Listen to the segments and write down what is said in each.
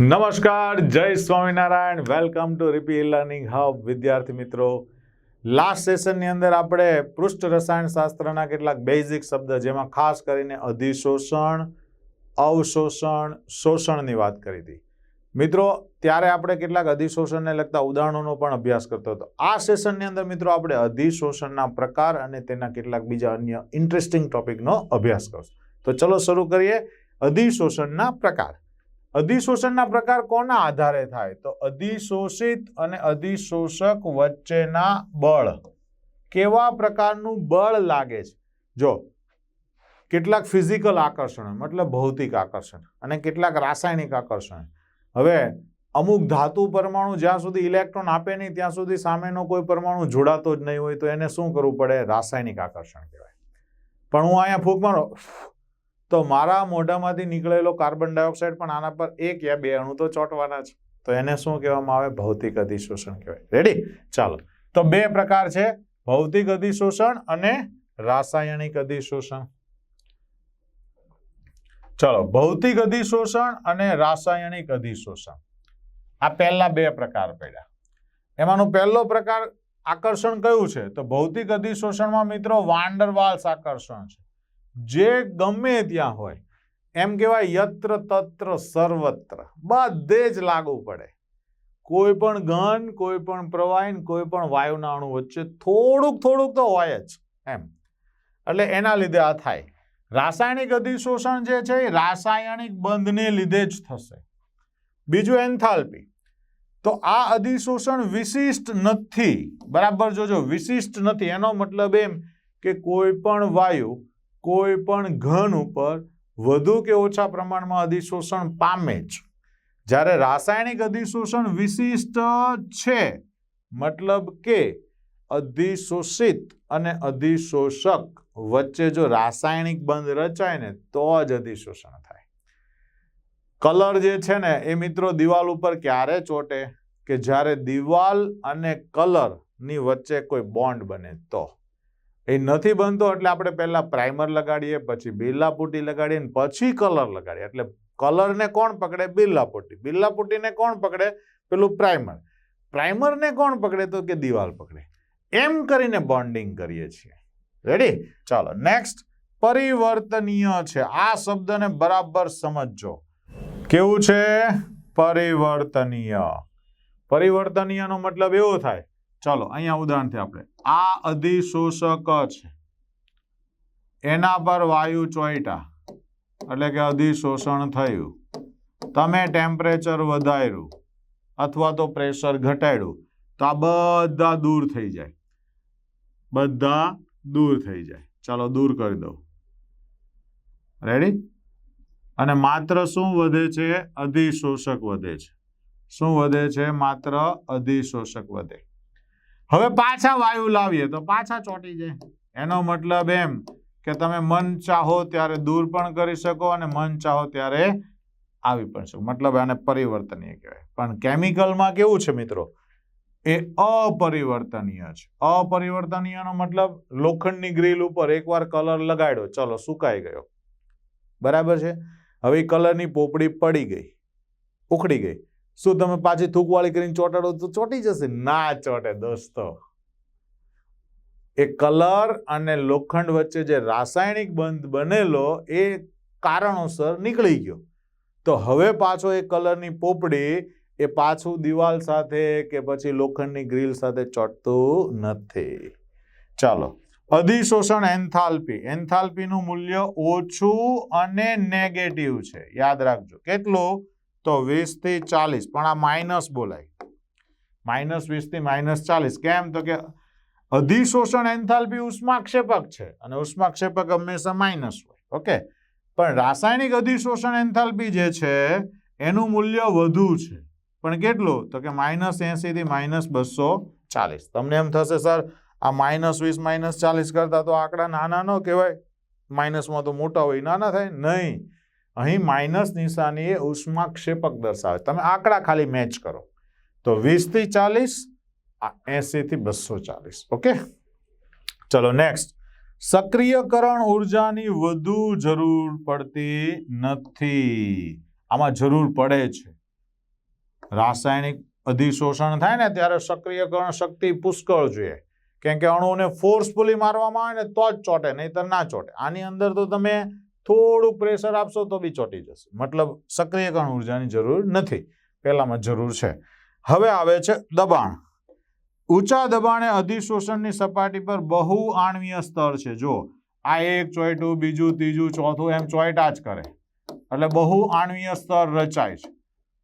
નમસ્કાર, જય Swaminarayan. Welcome to રિપી લર્નિંગ હબ વિદ્યાર્થી મિત્રો લાસ્ટ સેશનની અંદર આપણે પૃષ્ઠ રસાયણશાસ્ત્રના કેટલાક બેઝિક શબ્દ, જેમાં ખાસ કરીને અધિશોષણ, અવશોષણ, શોષણની વાત કરી હતી. મિત્રો, ત્યારે આપણે કેટલાક અધિશોષણને લગતા ઉદાહરણોનો પણ અભ્યાસ કરતો હતો. આ સેશનની અંદર મિત્રો, આપણે અધિશોષણના પ્રકાર અને તેના કેટલાક બીજા અન્ય ઇન્ટરેસ્ટિંગ ટોપિકનો અભ્યાસ કરશું. તો ચલો શરૂ કરીએ અધિશોષણના પ્રકાર. અધિશોષણના પ્રકાર કોના આધારે થાય? તો અધિશોષિત અને અધિશોષક વચ્ચેના બળ કેવા પ્રકારનું બળ લાગે છે? જો, કેટલાક ફિઝિકલ આકર્ષણ મતલબ ભૌતિક આકર્ષણ અને કેટલાક રાસાયણિક આકર્ષણ હવે, અમુક ધાતુ પરમાણુ જ્યાં સુધી ઇલેક્ટ્રોન આપે નહીં, ત્યાં સુધી સામેનો કોઈ પરમાણુ જોડાતો જ નહીં હોય, તો એને શું કરવું પડે? રાસાયણિક આકર્ષણ કહેવાય. પણ હું અહીંયા ફૂંક મારો. તો મારા મોઢામાંથી નીકળેલો કાર્બન ડાયોક્સાઇડ પણ આના પર એક યા બે અણુ તો ચોંટવાના છે તો એને શું કહેવામાં આવે? ભૌતિક અધિશોષણ કહેવાય. રેડી ચાલો. તો બે પ્રકાર છે. ભૌતિક અધિશોષણ અને રાસાયણિક અધિશોષણ. ચલો. ભૌતિક અધિશોષણ અને રાસાયણિક અધિશોષણ. આ પહેલા બે પ્રકાર પડ્યા. એમાંનો પહેલો પ્રકાર આકર્ષણ કયું છે? તો ભૌતિક અધિશોષણમાં મિત્રો વાંડરવાલ્સ આકર્ષણ છે. જે ગમે ત્યાં હોય. એમ કહેવાય યત્ર તત્ર સર્વત્ર. બધે જ લાગુ પડે. કોઈ પણ ઘન, કોઈ પણ પ્રવાહીન, કોઈ પણ વાયુના અણુ વચ્ચે થોડુંક થોડુંક તો હોય જ. એમ. એટલે એના લીધે આ થાય. રાસાયણિક અધિશોષણ જે છે એ રાસાયણિક બંધને લીધે જ થશે. બીજું એન્થાલ્પી. તો આ અધિશોષણ વિશિષ્ટ નથી. બરાબર? જોજો, વિશિષ્ટ નથી. એનો મતલબ એમ કે કોઈ પણ વાયુ કોઈ પણ ઘન ઉપર વધુ કે ઓછા પ્રમાણમાં અધિશોષણ પામે જ. જ્યારે રાસાયણિક અધિશોષણ વિશિષ્ટ છે, મતલબ કે અધિશોષિત અને અધિશોષક વચ્ચે જો રાસાયણિક બંધ રચાય ને, તો જ અધિશોષણ થાય. કલર જે છે ને, એ મિત્રો દિવાલ ઉપર ક્યારે ચોટે? કે જ્યારે દિવાલ અને કલરની વચ્ચે કોઈ બોન્ડ બને તો. એ નથી બનતો એટલે આપણે પહેલાં પ્રાઇમર લગાડીએ, પછી બિરલાપુટી લગાડીએ ને પછી કલર લગાડીએ. એટલે કલરને કોણ પકડે? બિરલા બિરલાપુટીને બિરલા કોણ પકડે? પેલું પ્રાઇમર પ્રાઇમરને કોણ પકડે તો કે દિવાલ પકડે? એમ કરીને બોન્ડિંગ કરીએ છીએ. રેડી ચાલો નેક્સ્ટ પરિવર્તનીય છે. આ શબ્દને બરાબર સમજજો. કેવું છે? પરિવર્તનીય. પરિવર્તનીયનો મતલબ એવો થાય ચાલો, અહીંયા ઉદાહરણથી આપણે. આ અધિશોષક છે. એના પર વાયુ ચોઈટા એટલે કે અધિશોષણ થયું. તમે ટેમ્પરેચર વધાર્યું અથવા તો પ્રેશર ઘટાડ્યું, તો આ બધા દૂર થઈ જાય. બધા દૂર થઈ જાય. ચાલો, દૂર કરી દઉં. રેડી અને માત્ર શું વધે છે? અધિશોષક વધે છે. શું વધે છે? માત્ર અધિશોષક વધે. હવે પાછા વાયુ લાવીએ તો પાછા ચોંટી જાય. એનો મતલબ એમ કે તમે મન ચાહો ત્યારે દૂર પણ કરી શકો અને મન ચાહો ત્યારે આવી પણ શકો. મતલબ આને પરિવર્તનીય કહેવાય. પણ કેમિકલમાં કેવું છે મિત્રો? એ અપરિવર્તનીય છે. અપરિવર્તનીયનો મતલબ લોખંડની ગ્રીલ ઉપર એકવાર કલર લગાડ્યો. ચલો, સુકાઈ ગયો. બરાબર છે? હવે કલરની પોપડી પડી ગઈ. ઉખડી ગઈ. શું તમે પાછી થૂકવાળી કરીને ચોટાડો તો ચોટી જશે? ના ચોટે દોસ્તો. એ કલર અને લોખંડ વચ્ચે જે રાસાયણિક બંધ બનેલો એ કારણોસર નીકળી ગયો. તો હવે પાછો એ કલરની પોપડી એ પાછું દિવાલ સાથે કે પછી લોખંડની ગ્રીલ સાથે ચોટતું નથી. ચાલો. અધિશોષણ એન્થાલ્પી. એન્થાલ્પીનું મૂલ્ય ઓછું અને નેગેટિવ છે. યાદ રાખજો. કેટલું? તો વીસથી ચાલીસ, પણ આ માઇનસ બોલાય. માઇનસ વીસથી માઇનસ ચાલીસ, કેમ? તો કે અધિશોષણ એન્થાલ્પી ઉષ્માક્ષેપક છે, અને ઉષ્માક્ષેપક હંમેશા માઇનસ હોય, ઓકે? પણ રાસાયણિક અધિશોષણ એન્થાલ્પી જે છે, એનું મૂલ્ય વધુ છે. પણ કેટલું? તો કે માઇનસ એંસીથી માઇનસ બસો ચાલીસ. તમને એમ થશે, સર, આ માઇનસ વીસ, માઇનસ ચાલીસ કરતાં તો આંકડા નાના ન કહેવાય. માઇનસમાં તો મોટા હોય, નાના થાય. નહીં. અહીં માઇનસ નિશાની એ ઉષ્માક્ષેપક દર્શાવે. તમે આંકડા ખાલી મેચ કરો. તો વીસથી ચાલીસ એસી થી બસો ચાલીસ. ઓકે? ચલો નેક્સ્ટ સક્રિયકરણ ઉર્જાની વધુ જરૂર પડતી નથી. આમાં જરૂર પડે છે. રાસાયણિક અધિશોષણ થાય ને ત્યારે સક્રિયકરણ શક્તિ પુષ્કળ જોઈએ. કેમ કે અણુને ફોર્સફુલી મારવામાં આવે ને તો જ ચોટે, નહીતર ના ચોટે. આની અંદર તો તમે થોડું પ્રેશર આપશો તો બી ચોટી જશે. મતલબ સક્રિયકરણ ઉર્જાની જરૂર નથી. પહેલામાં જરૂર છે. હવે આવે છે દબાણ. ઊંચા દબાણે અધિશોષણની સપાટી પર બહુ આણવીય સ્તર છે. જો આ એક ચોઈટું બીજું, ત્રીજું, ચોથું એમ ચોઈટા જ કરે. એટલે બહુ આણવીય સ્તર રચાય છે.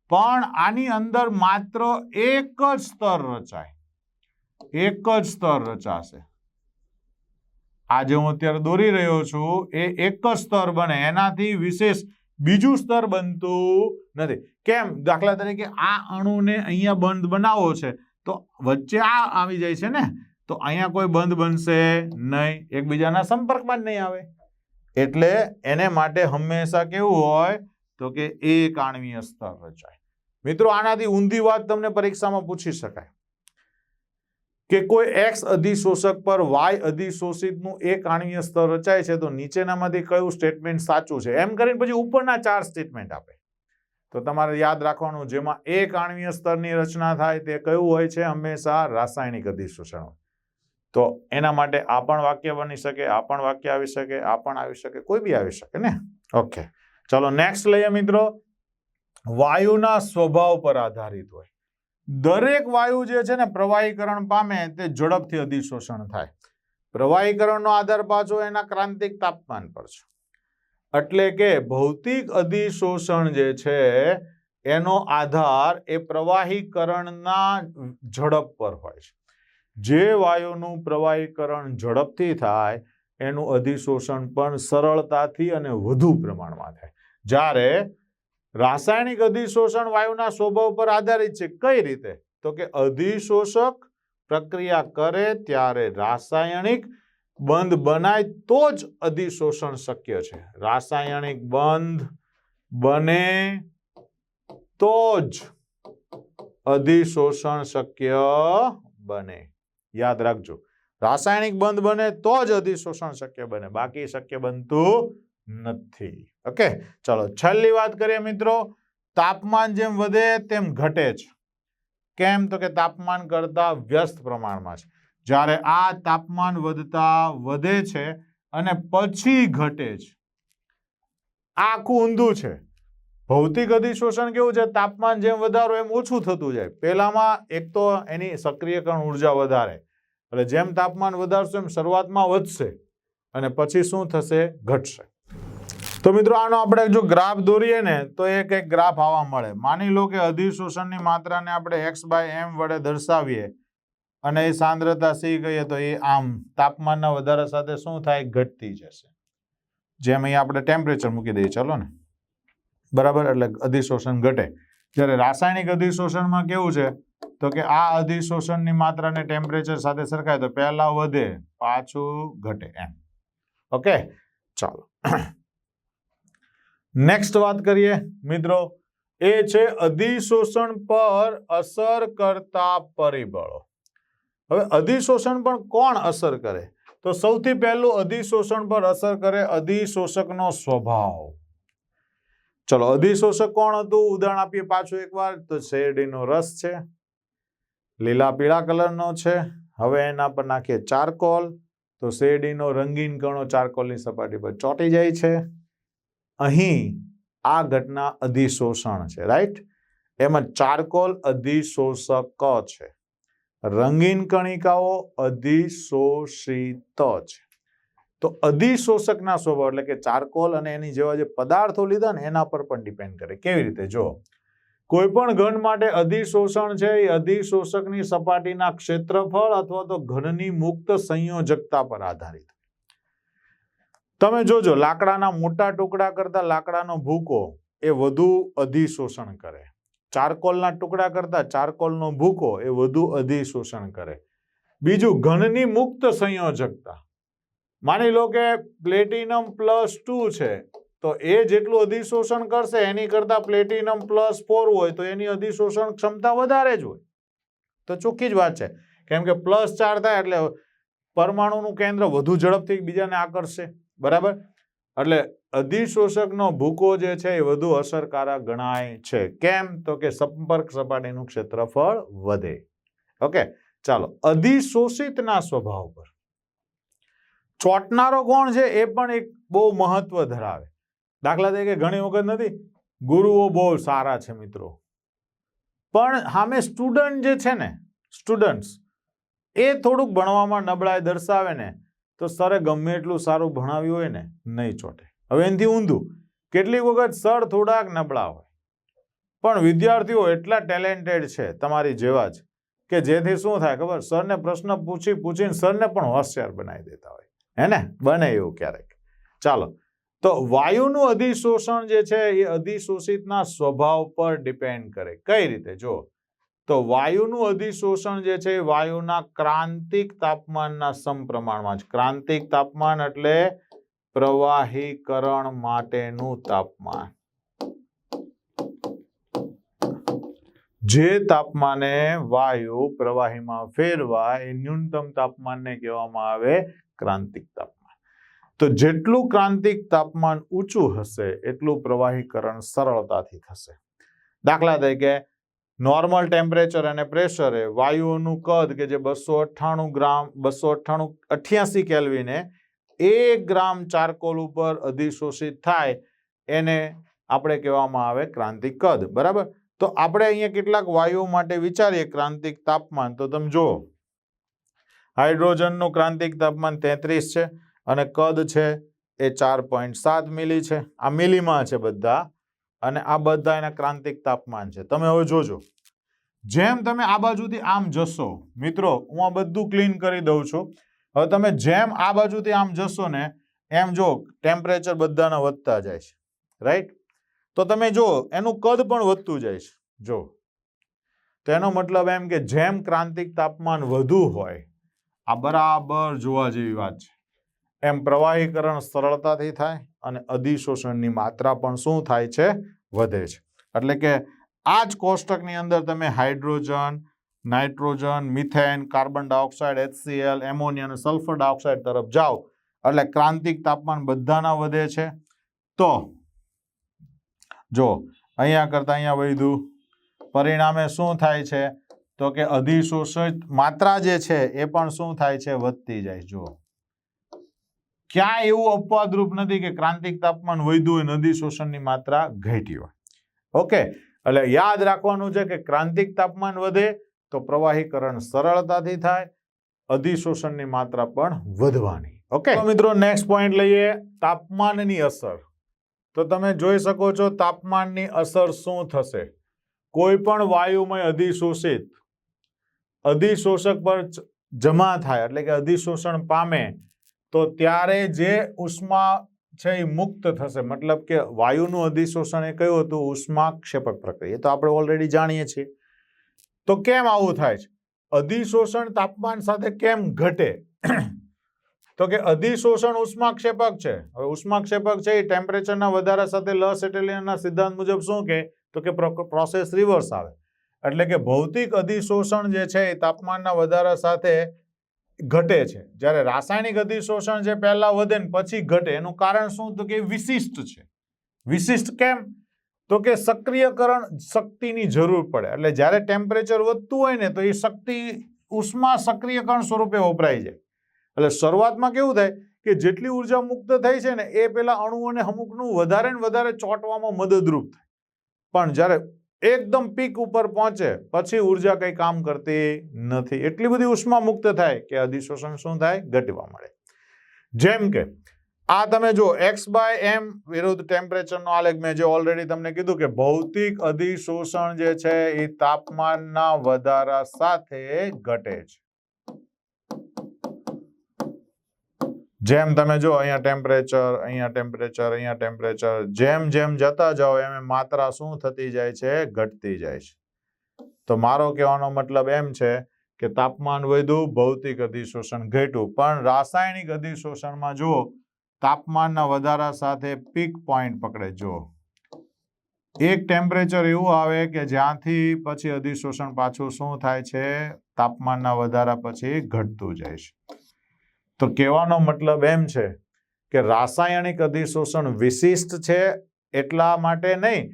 પણ આની અંદર માત્ર એક જ સ્તર રચાય. એક જ સ્તર રચાશે. આ જે હું અત્યારે દોરી રહ્યો છું, એ એક જ સ્તર બને, એનાથી વિશેષ બીજું સ્તર બનતું નથી. કેમ? દાખલા તરીકે આ અણુને અહીંયા બંધ બનાવવો છે, તો વચ્ચે આ આવી જાય છે ને, તો અહીંયા કોઈ બંધ બનશે નહીં, એકબીજાના સંપર્કમાં જ નહીં આવે. એટલે એને માટે હંમેશા કેવું હોય, તો કે એક આણવીય સ્તર રચાય. મિત્રો, આનાથી ઊંધી વાત તમને પરીક્ષામાં પૂછી શકાય. કે કોઈ એક્સ અધિશોષક પર વાય અધિશોષિતનું એક આણ્વીય સ્તર રચાય છે, તો નીચેનામાંથી કયું સ્ટેટમેન્ટ સાચું છે? એમ કરીને પછી ઉપરના ચાર સ્ટેટમેન્ટ આપે. તો તમારે યાદ રાખવાનું, જેમાં એક આણ્વીય સ્તરની રચના થાય તે કયું હોય છે? હંમેશા રાસાયણિક અધિશોષણ તો એના માટે આ પણ વાક્ય બની શકે, આ પણ વાક્ય આવી શકે, આ પણ આવી શકે, કોઈ બી આવી શકે, ને? ઓકે ચલો નેક્સ્ટ લઈએ મિત્રો. વાયુના સ્વભાવ પર આધારિત હોય. દરેક વાયુ જે છે ને પ્રવાહીકરણ પામે તે ઝડપથી અધિશોષણ થાય. પ્રવાહીકરણનો આધાર પાછો એના ક્રાંતિક તાપમાન પર છે. એટલે કે ભૌતિક અધિશોષણ જે છે એનો આધાર એ પ્રવાહીકરણના ઝડપ પર હોય છે. જે વાયુનું પ્રવાહીકરણ ઝડપથી થાય, એનું અધિશોષણ પણ સરળતાથી અને વધુ પ્રમાણમાં થાય. જ્યારે રાસાયણિક અધિશોષણ વાયુના સ્વભાવ પર આધારિત છે. કઈ રીતે? તો કે અધિશોષક પ્રક્રિયા કરે ત્યારે રાસાયણિક બંધ બનાય તો જ અધિશોષણ શક્ય છે. રાસાયણિક બંધ બને તો જ અધિશોષણ શક્ય બને. યાદ રાખજો. રાસાયણિક બંધ બને તો જ અધિશોષણ શક્ય બને. બાકી શક્ય બનતું નથી. ઓકે ચલો છેલ્લી વાત કરીએ મિત્રો. તાપમાન જેમ વધે તેમ ઘટે છે. કેમ? તો કે તાપમાન કરતા વ્યસ્ત પ્રમાણમાં છે. જ્યારે આ તાપમાન વધતા વધે છે અને પછી ઘટે છે. આખું ઊંધું છે. ભૌતિક અધિશોષણ કેવું છે? તાપમાન જેમ વધારો એમ ઓછું થતું જાય. પહેલામાં એક તો એની સક્રિયકરણ ઊર્જા વધારે. એટલે જેમ તાપમાન વધારશો એમ શરૂઆતમાં વધશે. અને પછી શું થશે? ઘટશે. તો મિત્રો, આનો આપણે જો ગ્રાફ દોરીએ ને, તો એક એક ગ્રાફ આવા મળે. માની લો કે અધિશોષણની માત્રાને આપણે એક્સ બાય એમ વડે દર્શાવીએ અને એ સાંદ્રતા સી કહીએ તો એ આમ તાપમાનના વધારા સાથે શું થાય? ઘટતી જશે. જેમ અહીંયા આપણે ટેમ્પરેચર મૂકી દઈએ. ચાલો ને. બરાબર? એટલે અધિશોષણ ઘટે. જ્યારે રાસાયણિક અધિશોષણમાં કેવું છે? તો કે આ અધિશોષણની માત્રાને ટેમ્પરેચર સાથે સરખાય તો પહેલા વધે, પાછું ઘટે એમ. ઓકે? ચાલો. નેક્સ્ટ વાત કરીએ, મિત્રો. એ છે અધિશોષણ પર અસર કરતા પરિબળો. હવે અધિશોષણ પણ કોણ અસર કરે? તો સૌથી પહેલું અધિશોષણ પર અસર કરે અધિશોષકનો સ્વભાવ. ચલો, અધિશોષક કોણ હતું? ઉદાહરણ આપીએ પાછું એકવાર. તો શેરડીનો રસ છે. લીલા પીળા કલરનો છે. હવે એના પર નાખીએ ચારકોલ. તો શેરડીનો રંગીન કણો ચારકોલની સપાટી પર ચોંટી જાય છે. અહીં આ ઘટના અધિશોષણ છે રાઈટ એમાં ચારકોલ અધિશોષક છે. રંગીન કણિકાઓ અધિશોષિત છે. તો અધિશોષકના સ્વભાવ એટલે કે ચારકોલ અને એની જેવા જે પદાર્થો લીધા ને એના પર પણ ડિપેન્ડ કરે. કેવી રીતે? જો કોઈ પણ ઘન માટે અધિશોષણ છે, એ અધિશોષકની સપાટીના ક્ષેત્રફળ અથવા તો ઘનની મુક્ત સંયોજકતા પર આધારિત. તમે જોજો, લાકડાના મોટા ટુકડા કરતા લાકડાનો ભૂકો એ વધુ અધિશોષણ કરે. ચારકોલના ટુકડા કરતા ચારકોલનો ભૂકો એ વધુ અધિશોષણ કરે. બીજું, ઘનની મુક્ત સંયોજકતા. માની લો કે પ્લેટિનમ પ્લસ ટુ છે, તો એ જેટલું અધિશોષણ કરશે, એની કરતા પ્લેટિનમ પ્લસ ફોર હોય, તો એની અધિશોષણ ક્ષમતા વધારે જ હોય. તો ચોખ્ખી જ વાત છે. કેમ કે પ્લસ ચાર થાય એટલે પરમાણુનું કેન્દ્ર વધુ ઝડપથી બીજાને આકર્ષશે બરાબર? એટલે અધિશોષકનો ભૂકો જે છે એ વધુ અસરકારક ગણાય છે. કેમ? તો કે સંપર્ક સપાટીનું ક્ષેત્રફળ વધે. ઓકે, ચાલો. અધિશોષિતના સ્વભાવ પર. ચોંટનારો કોણ છે એ પણ એક બહુ મહત્વ ધરાવે. દાખલા તરીકે ઘણી વખત નથી. ગુરુઓ બહુ સારા છે મિત્રો. પણ સામે સ્ટુડન્ટ જે છે ને, સ્ટુડન્ટ્સ, એ થોડુંક ભણવામાં નબળાઈ દર્શાવે ને તો સરે ગમે એટલું સારું ભણાવ્યું હોય ને, નહીં ચોટે. હવે એનાથી ઊંધું. કેટલીક વખત સર થોડાક નબળા હોય. પણ વિદ્યાર્થીઓ એટલા ટેલેન્ટેડ છે તમારી જેવા જ કે જેથી શું થાય ખબર? સરને પ્રશ્ન પૂછી પૂછીને સરને પણ હોશિયાર બનાવી દેતા હોય. હે ને? બને એવું ક્યારેક. ચાલો. તો વાયુનું અધિશોષણ જે છે એ અધિશોષિતના સ્વભાવ પર ડિપેન્ડ કરે. કઈ રીતે? જો તો વાયુનું અધિશોષણ જે છે વાયુના ક્રાંતિક તાપમાનના સમપ્રમાણમાં જ. ક્રાંતિક તાપમાન એટલે પ્રવાહીકરણ માટેનું તાપમાન. જે તાપમાને વાયુ પ્રવાહીમાં ફેરવા એ ન્યૂનતમ તાપમાનને કહેવામાં આવે ક્રાંતિક તાપમાન. તો જેટલું ક્રાંતિક તાપમાન ઊંચું હશે, એટલું પ્રવાહીકરણ સરળતાથી થશે. દાખલા તરીકે નોર્મલ ટેમ્પરેચર અને પ્રેશરે વાયુઓનું કદ કે જે બસો અઠ્ઠાણું ગ્રામ, બસો અઠ્ઠાણું અઠ્યાસી કેલ્વિને એક ગ્રામ ચારકોલ ઉપર અધિશોષિત થાય એને આપણે કહેવામાં આવે ક્રાંતિક કદ. બરાબર? તો આપણે અહીંયા કેટલાક વાયુઓ માટે વિચારીએ ક્રાંતિક તાપમાન. તો તમે જુઓ. હાઇડ્રોજનનું ક્રાંતિક તાપમાન તેત્રીસ છે અને કદ છે એ ચાર પોઈન્ટ સાત મિલી છે. આ મિલીમાં છે બધા અને આ બધા એના ક્રાંતિક તાપમાન છે. તમે હવે જોજો. જેમ તમે આ બાજુથી આમ જશો, મિત્રો, હું આ બધું ક્લીન કરી દઉં છું. હવે તમે જેમ આ બાજુથી આમ જશો ને, એમ જો ટેમ્પરેચર બધાના વધતા જાય છે રાઈટ તો તમે જો, એનું કદ પણ વધતું જાય છે. જો તેનો મતલબ એમ કે જેમ ક્રાંતિક તાપમાન વધુ હોય, આ બરાબર જોવા જેવી વાત છે. એમ પ્રવાહીકરણ સરળતાથી થાય અને અધિશોષણની માત્રા પણ શું થાય છે? વધે છે. એટલે કે આ જ કોષ્ટકની અંદર તમે hydrogen, nitrogen, methane, carbon dioxide HCl ammonia અને સલ્ફર ડાયોક્સાઇડ તરફ જાઓ. એટલે ક્રાંતિક તાપમાન બધાના વધે છે. તો જો અહીંયા કરતાં અહીંયા વધ્યું, પરિણામે શું થાય છે? તો કે અધિશોષિત માત્રા જે છે એ પણ શું થાય છે? વધતી જાય. જો ક્યાંય એવું અપવાદરૂપ નથી કે ક્રાંતિક તાપમાન વધ્યું હોય અધિશોષણની માત્રા ઘટી હોય. ઓકે. એટલે યાદ રાખવાનું છે કે ક્રાંતિક તાપમાન વધે તો પ્રવાહીકરણ સરળતાથી થાય અધિશોષણની માત્રા પણ વધવાની. ઓકે મિત્રો નેક્સ્ટ પોઈન્ટ લઈએ તાપમાનની અસર. તો તમે જોઈ શકો છો તાપમાનની અસર શું થશે? કોઈ પણ વાયુમય અધિશોષિત અધિશોષક પર જમા થાય એટલે કે અધિશોષણ પામે તો ત્યારે જે ઉષ્મા છે એ મુક્ત થશે. મતલબ કે વાયુનું અધિશોષણ એ કયું હતું? ઉષ્માક્ષેપક પ્રક્રિયા. તો આપણે ઓલરેડી જાણીએ છીએ. તો કેમ આવું થાય છે? અધિશોષણ તાપમાન સાથે કેમ ઘટે? તો કે અધિશોષણ ઉષ્માક્ષેપક છે. હવે ઉષ્માક્ષેપક છે એ ટેમ્પરેચરના વધારા સાથે લસ એટેલિયનના સિદ્ધાંત મુજબ શું કે? તો કે પ્રોસેસ રિવર્સ આવે. એટલે કે ભૌતિક અધિશોષણ જે છે એ તાપમાનના વધારા સાથે ઘટે છે. જ્યારે રાસાયણિક અધિશોષણ જે પહેલાં વધે ને પછી ઘટે, એનું કારણ શું? તો કે વિશિષ્ટ છે. વિશિષ્ટ કેમ? તો કે સક્રિયકરણ શક્તિની જરૂર પડે. એટલે જ્યારે ટેમ્પરેચર વધતું હોય ને, તો એ શક્તિ ઉષ્મા સક્રિયકરણ સ્વરૂપે વપરાય જાય. એટલે શરૂઆતમાં કેવું થાય કે જેટલી ઊર્જા મુક્ત થઈ છે ને, એ પેલા અણુઓને અમુકનું વધારે ને વધારે ચોંટવામાં મદદરૂપ થાય. પણ જ્યારે એકદમ પીક ઉપર પહોંચે, પછી ઊર્જા કંઈ કામ કરતી નથી. એટલી બધી ઉષ્મા મુક્ત થાય કે અધિશોષણ શું થાય? ઘટવા મળે. જેમ કે, આ તમે જો એક્સ બાય એમ વિરુદ્ધ ટેમ્પરેચરનો આલેખ મેં જે ઓલરેડી તમને કીધું કે ભૌતિક અધિશોષણ જે છે, એ તાપમાનના વધારા સાથે ઘટે છે. જેમ તમે જો અહીંયા ટેમ્પરેચર અહીંયા ટેમ્પરેચર અહીંયા ટેમ્પરેચર જેમ જેમ જતા જાઓ એમ માત્રા શું થતી જાય છે? ઘટતી જાય છે. તો મારો કહેવાનો મતલબ એમ છે કે તાપમાન વધ્યું, ભૌતિક અધિશોષણ ઘટ્યું. પણ રાસાયણિક અધિશોષણમાં જુઓ, તાપમાનના વધારા સાથે પીક પોઈન્ટ પકડે. જુઓ. એક ટેમ્પરેચર એવું આવે કે જ્યાંથી પછી અધિશોષણ પાછું શું થાય છે? તાપમાનના વધારા પછી ઘટતું જાય છે. તો કહેવાનો મતલબ એમ છે કે રાસાયણિક અધિશોષણ વિશિષ્ટ છે એટલા માટે નહીં,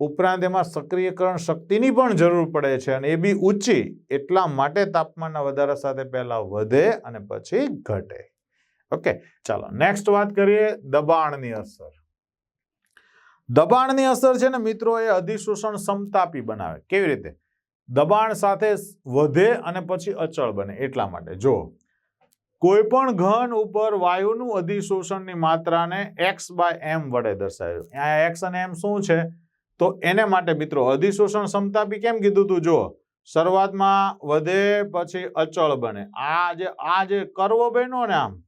ઉપરાંત એમાં સક્રિયકરણ શક્તિની પણ જરૂર પડે છે અને એ બી ઊંચી, એટલા માટે તાપમાનના વધારા સાથે પહેલાં વધે અને પછી ઘટે. ઓકે, ચાલો નેક્સ્ટ વાત કરીએ દબાણની અસર. દબાણની અસર છે ને મિત્રો એ અધિશોષણ સમતાપી બનાવે. કેવી રીતે? દબાણ સાથે વધે અને પછી અચળ બને એટલા માટે. જો કોઈ પણ ઘન ઉપર વાયુનું અધિશોષણની માત્રાને એક્સ બાય એમ વડે દર્શાવ્યું. આ એક્સ અને એમ શું છે? તો એને માટે મિત્રો અધિશોષણ સમતાપી કેમ કીધું તું? જો શરૂઆતમાં વધે પછી અચળ બને. આ જે આ જે કર્વ બન્યો ને આમ,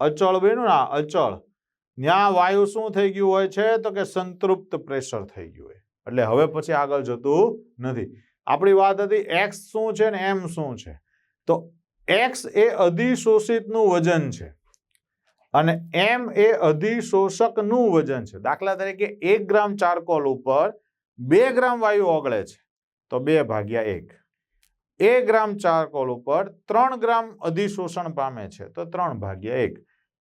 અચળ બન્યું ને અચળ ત્યાં વાયુ શું થઈ ગયું હોય છે? તો કે સંતૃપ્ત પ્રેશર થઈ ગયું હોય. એટલે હવે પછી આગળ જતું નથી. આપણી વાત હતી એક્સ શું છે ને એમ શું છે? તો એક્સ એ અધિશોષિતનું વજન છે અને એમ એ અધિશોષકનું વજન છે. દાખલા તરીકે એક ગ્રામ ચારકોલ ઉપર બે ગ્રામ વાયુ ઓગળે છે, તો બે ભાગ્યા એક. એક ગ્રામ ચારકોલ ઉપર ત્રણ ગ્રામ અધિશોષણ પામે છે, તો ત્રણ ભાગ્યા એક.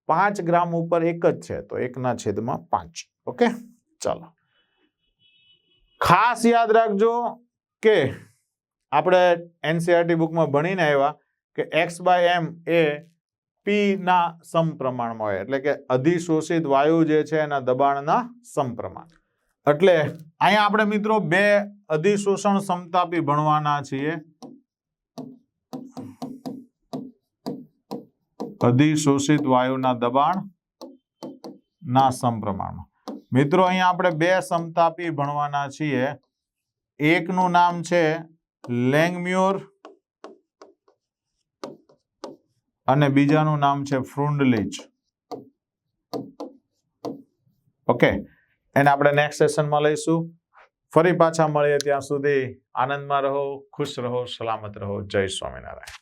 પાંચ ગ્રામ ઉપર એક જ છે, તો એકના છેદમાં પાંચ. ઓકે? ચાલો. ખાસ યાદ રાખજો કે આપણે એનસીઆરટી બુકમાં ભણીને આવ્યા કે એક્સ બાય એમ એ પીના સમપ્રમાણમાં હોય. એટલે કે અધિશોષિત વાયુ જે છે એના દબાણના સમપ્રમાણ. એટલે અહીંયા આપણે મિત્રો બે અધિશોષણ સમતાપી ભણવાના છીએ. અધિશોષિત વાયુના દબાણ ના સમપ્રમાણમાં મિત્રો અહીંયા આપણે બે સમતાપી ભણવાના છીએ. એકનું નામ છે લેંગમ્યોર અને બીજાનું નામ છે ફ્રુન્ડલીચ ઓકે, એને આપણે નેક્સ્ટ સેશનમાં લઈશું. ફરી પાછા મળીએ ત્યાં સુધી આનંદમાં રહો, ખુશ રહો, સલામત રહો. જય સ્વામિનારાયણ.